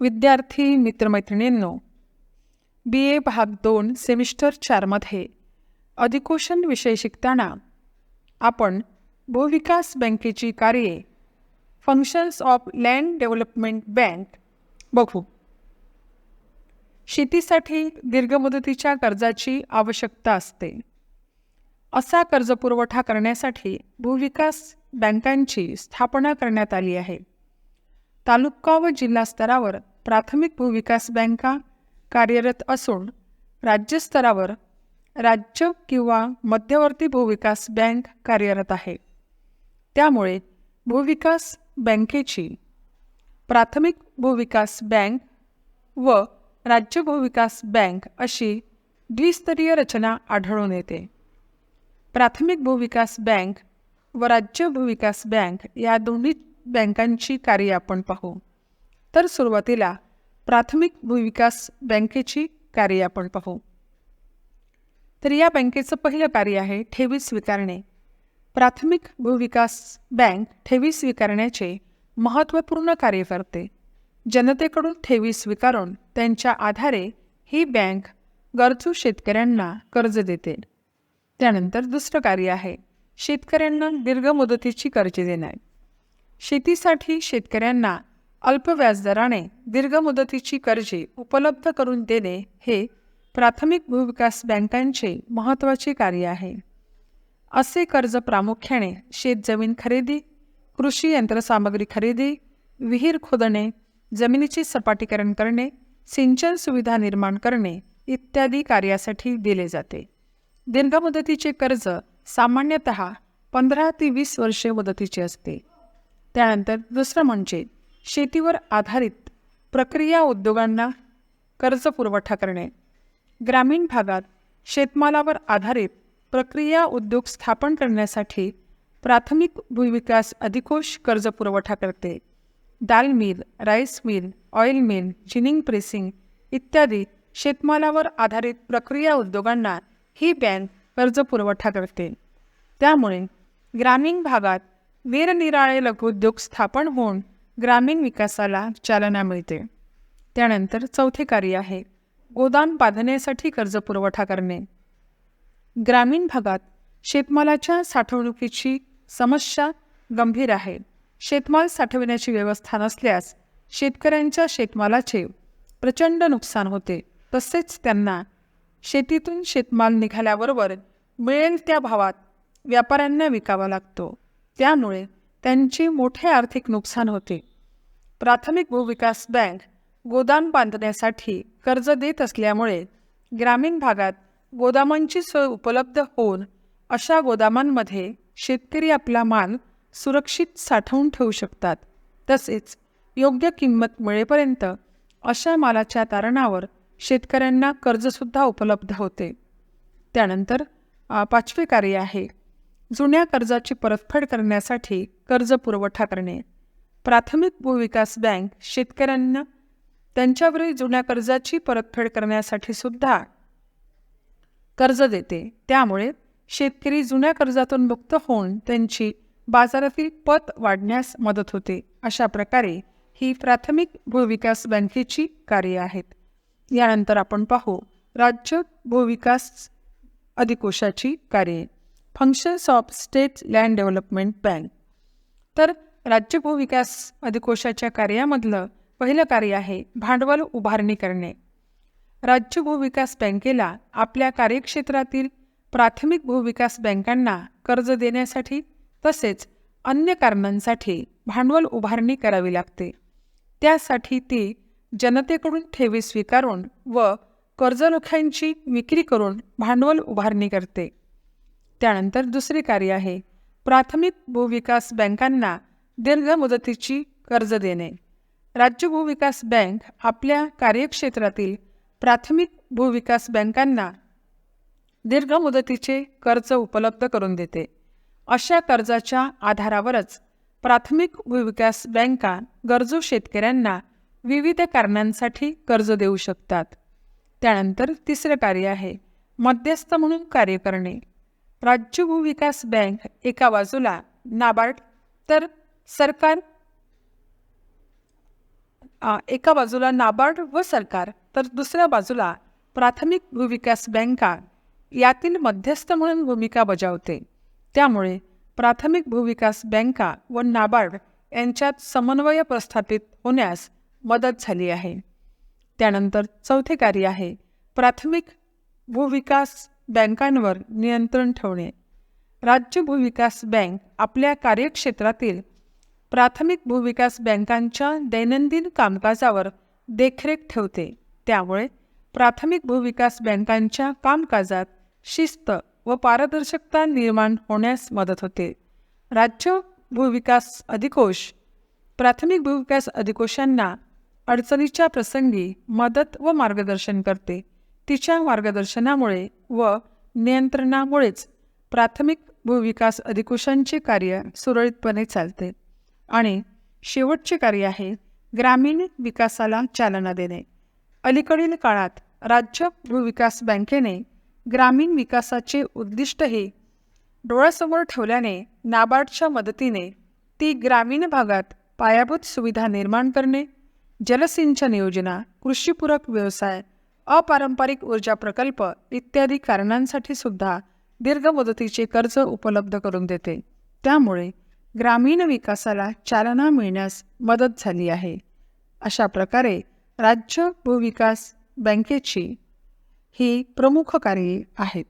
विद्यार्थी मित्रमैत्रिणींनो बी ए भाग दोन सेमिस्टर चारमध्ये अधिकोषण विषय शिकताना आपण भूविकास बँकेची कार्ये functions of land development bank बघू. शेतीसाठी दीर्घमुदतीच्या कर्जाची आवश्यकता असते. असा कर्जपुरवठा करण्यासाठी भूविकास बँकांची स्थापना करण्यात आली आहे. तालुका व जिल्हा स्तरावर प्राथमिक भूविकास बँका कार्यरत असून राज्यस्तरावर राज्य किंवा मध्यवर्ती भूविकास बँक कार्यरत आहे. त्यामुळे भूविकास बँकेची प्राथमिक भूविकास बँक व राज्य भूविकास बँक अशी द्विस्तरीय रचना आढळून येते. प्राथमिक भूविकास बँक व राज्य भूविकास बँक या दोन्ही बँकांची कार्ये आपण पाहू. तर सुरुवातीला प्राथमिक भूविकास बँकेची कार्ये आपण पाहू. तर या बँकेचं पहिलं कार्य आहे ठेवी स्वीकारणे. प्राथमिक भूविकास बँक ठेवी स्वीकारण्याचे महत्त्वपूर्ण कार्य करते. जनतेकडून ठेवी स्वीकारून त्यांच्या आधारे ही बँक गरजू शेतकऱ्यांना कर्ज देते. त्यानंतर दुसरं कार्य आहे शेतकऱ्यांना दीर्घ मुदतीची कर्जे देणार शेतीसाठी शेतकऱ्यांना अल्प व्याजदराने दीर्घ मुदतीची कर्जे उपलब्ध करून देणे हे प्राथमिक भूविकास बँकांचे महत्त्वाचे कार्य आहे. असे कर्ज प्रामुख्याने शेतजमीन खरेदी कृषी यंत्रसामग्री खरेदी विहीर खोदणे जमिनीचे सपाटीकरण करणे सिंचन सुविधा निर्माण करणे इत्यादी कार्यासाठी दिले जाते. दीर्घ मुदतीचे कर्ज सामान्यतः पंधरा ते वीस वर्षे मुदतीचे असते. त्यानंतर दुसरं म्हणजे शेतीवर आधारित प्रक्रिया उद्योगांना कर्ज पुरवठा करणे. ग्रामीण भागात शेतमालावर आधारित प्रक्रिया उद्योग स्थापन करण्यासाठी प्राथमिक भूविकास अधिकोष कर्ज पुरवठा करते. Dal mill rice mill oil mill ginning pressing इत्यादी शेतमालावर आधारित प्रक्रिया उद्योगांना ही बँक कर्ज पुरवठा करते. त्यामुळे ग्रामीण भागात निरनिराळे लघुउद्योग स्थापन होऊन ग्रामीण विकासाला चालना मिळते. त्यानंतर चौथे कार्य आहे गोदान बांधण्यासाठी कर्ज पुरवठा करणे. ग्रामीण भागात शेतमालाच्या साठवणुकीची समस्या गंभीर आहे. शेतमाल साठविण्याची व्यवस्था नसल्यास शेतकऱ्यांच्या शेतमालाचे प्रचंड नुकसान होते. तसेच त्यांना शेतीतून शेतमाल निघाल्याबरोबर मिळेल त्या भावात व्यापाऱ्यांना विकावा लागतो. त्यामुळे त्यांचे मोठे आर्थिक नुकसान होते. प्राथमिक भूविकास बँक गोदाम बांधण्यासाठी कर्ज देत असल्यामुळे ग्रामीण भागात गोदामांची सोय उपलब्ध होऊन अशा गोदामांमध्ये शेतकरी आपला माल सुरक्षित साठवून ठेवू शकतात. तसेच योग्य किंमत मिळेपर्यंत अशा मालाच्या तारणावर शेतकऱ्यांना कर्जसुद्धा उपलब्ध होते. त्यानंतर पाचवे कार्य आहे. जुन्या कर्जाची परतफेड करण्यासाठी कर्ज पुरवठा करणे. प्राथमिक भूविकास बँक शेतकऱ्यांना त्यांच्यावरील जुन्या कर्जाची परतफेड करण्यासाठी सुद्धा कर्ज देते. त्यामुळे शेतकरी जुन्या कर्जातून मुक्त होऊन त्यांची बाजारातील पत वाढण्यास मदत होते. अशा प्रकारे ही प्राथमिक भूविकास बँकेची कार्ये आहेत. यानंतर आपण पाहू राज्य भूविकास अधिकोषाची कार्ये. Functions of state land development bank तर राज्य भूविकास अधिकोषाच्या कार्यामधलं पहिलं कार्य आहे भांडवल उभारणी करणे. राज्य भूविकास बँकेला आपल्या कार्यक्षेत्रातील प्राथमिक भूविकास बँकांना कर्ज देण्यासाठी तसेच अन्य कारणांसाठी भांडवल उभारणी करावी लागते. त्यासाठी ती जनतेकडून ठेवी स्वीकारून व कर्जरोख्यांची विक्री करून भांडवल उभारणी करते. त्यानंतर दुसरे कार्य आहे. प्राथमिक भूविकास बँकांना दीर्घ मुदतीची कर्ज देणे. राज्य भूविकास बँक आपल्या कार्यक्षेत्रातील प्राथमिक भूविकास बँकांना दीर्घ मुदतीचे कर्ज उपलब्ध करून देते. अशा कर्जाच्या आधारावरच प्राथमिक भूविकास बँका गरजू शेतकऱ्यांना विविध कारणांसाठी कर्ज देऊ शकतात. त्यानंतर तिसरं कार्य आहे. मध्यस्थ म्हणून कार्य करणे. राज्य भूविकास बँक एका बाजूला नाबार्ड तर सरकार एका बाजूला नाबार्ड व सरकार तर दुसऱ्या बाजूला प्राथमिक भूविकास बँका यातील मध्यस्थ म्हणून भूमिका बजावते. त्यामुळे प्राथमिक भूविकास बँका व नाबार्ड यांच्यात समन्वय प्रस्थापित होण्यास मदत झाली आहे. त्यानंतर चौथे कार्य आहे प्राथमिक भूविकास बँकांवर नियंत्रण ठेवणे. राज्य भूविकास बँक आपल्या कार्यक्षेत्रातील प्राथमिक भूविकास बँकांच्या दैनंदिन कामकाजावर देखरेख ठेवते. त्यामुळे प्राथमिक भूविकास बँकांच्या कामकाजात शिस्त व पारदर्शकता निर्माण होण्यास मदत होते. राज्य भूविकास अधिकोष प्राथमिक भूविकास अधिकोशांना अडचणीच्या प्रसंगी मदत व मार्गदर्शन करते. तिच्या मार्गदर्शनामुळे व नियंत्रणामुळेच प्राथमिक भूविकास अधिकोशांचे कार्य सुरळीतपणे चालते आणि शेवटचे कार्य आहे ग्रामीण विकासाला चालना देणे. अलीकडील काळात राज्य भूविकास बँकेने ग्रामीण विकासाचे उद्दिष्टही डोळ्यासमोर ठेवल्याने नाबार्डच्या मदतीने ती ग्रामीण भागात पायाभूत सुविधा निर्माण करणे जलसिंचन योजना कृषीपूरक व्यवसाय अपारंपरिक ऊर्जा प्रकल्प इत्यादी कारणांसाठी सुद्धा दीर्घ मुदतीचे कर्ज उपलब्ध करून देते. त्यामुळे ग्रामीण विकासाला चालना मिळण्यास मदत झाली आहे. अशा प्रकारे राज्य भूविकास बँकेची ही प्रमुख कार्ये आहेत.